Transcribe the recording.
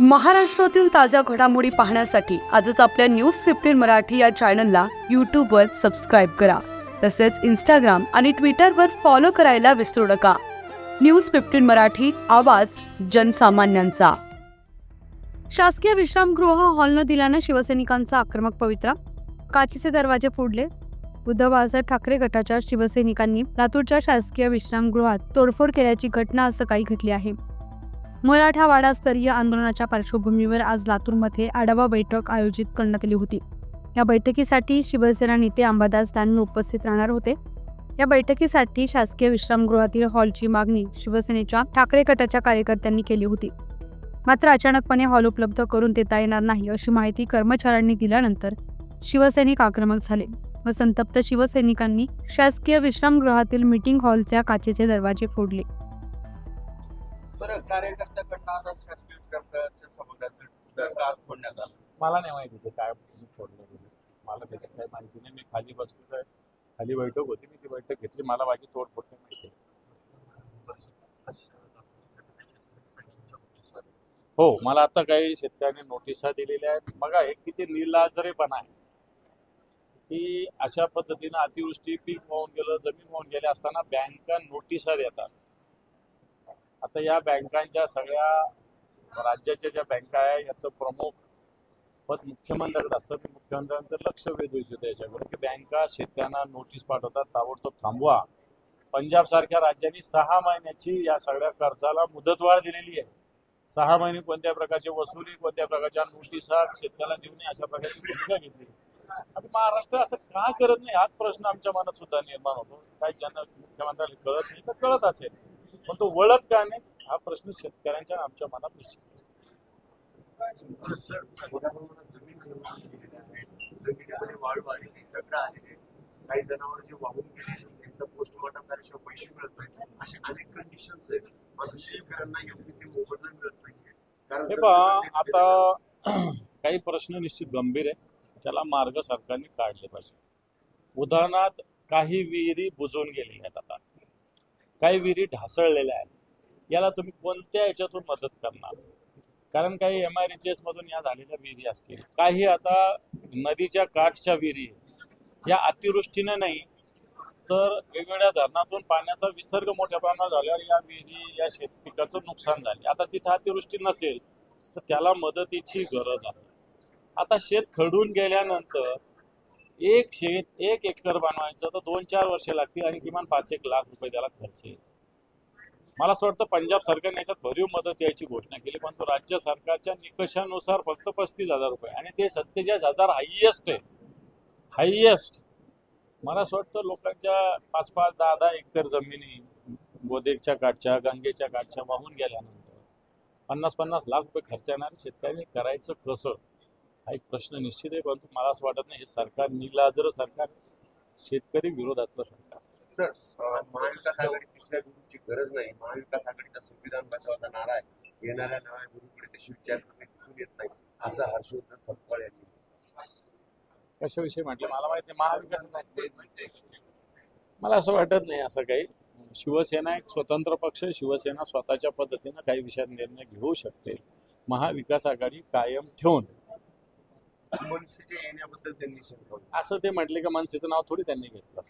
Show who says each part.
Speaker 1: महाराष्ट्रातील ताज्या घडामोडी पाहण्यासाठी आजच आपल्या न्यूज फिफ्टीन मराठी या चॅनलला यूट्यूबवर सबस्क्राईब करा. तसेच इंस्टाग्राम आणि ट्विटरवर फॉलो करायला विसरू नका. न्यूज फिफ्टीन मराठी आवाज जनसामान्यांचा. शासकीय विश्रामगृह हॉल न दिल्यानं शिवसैनिकांचा आक्रमक पवित्रा. काचेचे दरवाजे फोडले. उद्धव बाळासाहेब ठाकरे गटाच्या शिवसैनिकांनी लातूरच्या शासकीय विश्रामगृहात तोडफोड केल्याची घटना असं काही घडली आहे. मराठा वाडास्तरीय आंदोलनाच्या पार्श्वभूमीवर आज लातूरमध्ये आढावा बैठक आयोजित करण्यात आली होती. या बैठकीसाठी शिवसेना नेते अंबादास दानवे उपस्थित राहणार होते. या बैठकीसाठी शासकीय विश्रामगृहातील हॉलची मागणी शिवसेनेच्या ठाकरे गटाच्या कार्यकर्त्यांनी केली होती. मात्र अचानकपणे हॉल उपलब्ध करून देता येणार नाही अशी माहिती कर्मचाऱ्यांनी दिल्यानंतर शिवसैनिक आक्रमक झाले व संतप्त शिवसैनिकांनी शासकीय विश्रामगृहातील मीटिंग हॉलच्या काचेचे दरवाजे फोडले.
Speaker 2: सर कार्यकर्त्याकडनं आता शासकीय विश्रामगृहाच्या सभागृहाचं दर आज फोडण्यात आलं.
Speaker 3: मला नाही माहिती ते काय म्हणजे फोडलं गेलं मला त्याची काही माहिती नाही. मी खाली बसलो आहे खाली बैठक होती. मी ती बैठक घेतली. मला माझी तोड काही माहिती नाही. हो मला आता काही शेतकऱ्यांनी नोटिसा दिलेल्या आहेत. बघा हे किती निलाजरेपणा आहे. की अशा पद्धतीनं अतिवृष्टी पीक वाहून गेलं जमीन वाहून गेले असताना बँका नोटिसा देतात. आता या बँकांच्या सगळ्या राज्याच्या ज्या बँका आहे याचं प्रमुख पद मुख्यमंत्र्याकडे असतं. मी मुख्यमंत्र्यांचं लक्ष वेधू इच्छितो याच्याकडे की बँका शेतकऱ्यांना नोटीस पाठवतात ताबडतोब थांबवा. पंजाब सारख्या राज्यांनी सहा महिन्याची या सगळ्या खर्चाला मुदतवाढ दिलेली आहे. सहा महिने कोणत्या प्रकारची वसुली कोणत्या प्रकारच्या नोटिसा शेतकऱ्याला देऊ नये अशा प्रकारची भूमिका घेतली. आता महाराष्ट्र असं का करत नाही? हाच प्रश्न आमच्या मनात सुद्धा निर्माण होतो. काही ज्यांना मुख्यमंत्र्याला कळत नाही तर कळत असेल. पण तो वळत का नाही हा प्रश्न शेतकऱ्यांच्या आमच्या मनात निश्चित
Speaker 2: जमिनीमध्ये दगड आलेले काही जनावर जे वाहून गेले त्यांचा पोस्टमॉर्टम झाल्याशिवाय पैसे मिळत नाही असे अनेक कंडिशन्स आहेत. मात्र शेतकऱ्यांना योग्य ते मोबदला मिळत नाहीये. कारण
Speaker 3: हे आता काही प्रश्न निश्चित गंभीर आहे त्याला मार्ग सरकारने काढले पाहिजे. उदाहरणार्थ काही विहिरी बुजून गेलेल्या आहेत आता. काही विहिरी ढासळलेल्या आहेत. याला तुम्ही कोणत्या याच्यातून मदत करणार? कारण काही एम आय एच मधून या झालेल्या विहिरी असतील. काही आता नदीच्या काठच्या विहिरी या अतिवृष्टीने नाही तर वेगवेगळ्या धरणातून पाण्याचा विसर्ग मोठ्या प्रमाणात झाल्यावर या विहिरी या शेतपिकाचं नुकसान झाले आता तिथं अतिवृष्टी नसेल तर त्याला मदतीची गरज आहे. आता शेत खडून गेल्यानंतर एक शेत एक एकर बनवायचं तर दोन चार वर्षे लागतील आणि किमान पाच एक लाख रुपये त्याला खर्च येईल. मला असं वाटतं पंजाब सरकारने याच्यात भरीव मदत यायची घोषणा केली पण तो राज्य सरकारच्या निकषानुसार फक्त पस्तीस हजार रुपये आणि ते सत्तेचाळीस हजार हायएस्ट आहे. हायएस्ट मला असं वाटतं लोकांच्या पाच पाच दहा दहा एकर जमिनी गोदेच्या काठच्या गंगेच्या काठच्या वाहून गेल्यानंतर पन्नास पन्नास लाख रुपये खर्च येणार शेतकऱ्यांनी करायचं कसं? हा एक प्रश्न निश्चित आहे परंतु मला असं वाटत नाही हे सरकार निलाजर सरकार शेतकरी विरोधातलं सरकार.
Speaker 2: सर महाविकास आघाडी तिसऱ्या गुरुची गरज नाही. महाविकास आघाडीचा संविधान बचावाचा नारा आहे. येणाऱ्या नव्या गुरुकडे तशी विचार करणे दिसून येत नाही. असं हर्षवर्धन सपकाळ यांनी
Speaker 3: कशाविषयी म्हटलं? मला माहिती महाविकास मला असं वाटत नाही असं काही. शिवसेना एक स्वतंत्र पक्ष. शिवसेना स्वतःच्या पद्धतीनं काही विषयात निर्णय घेऊ शकते. महाविकास आघाडी कायम ठेवून
Speaker 2: मनसेच्या येण्याबद्दल त्यांनी शंका
Speaker 3: असं ते म्हटले की मनसेचं नाव थोडी त्यांनी घेतलं.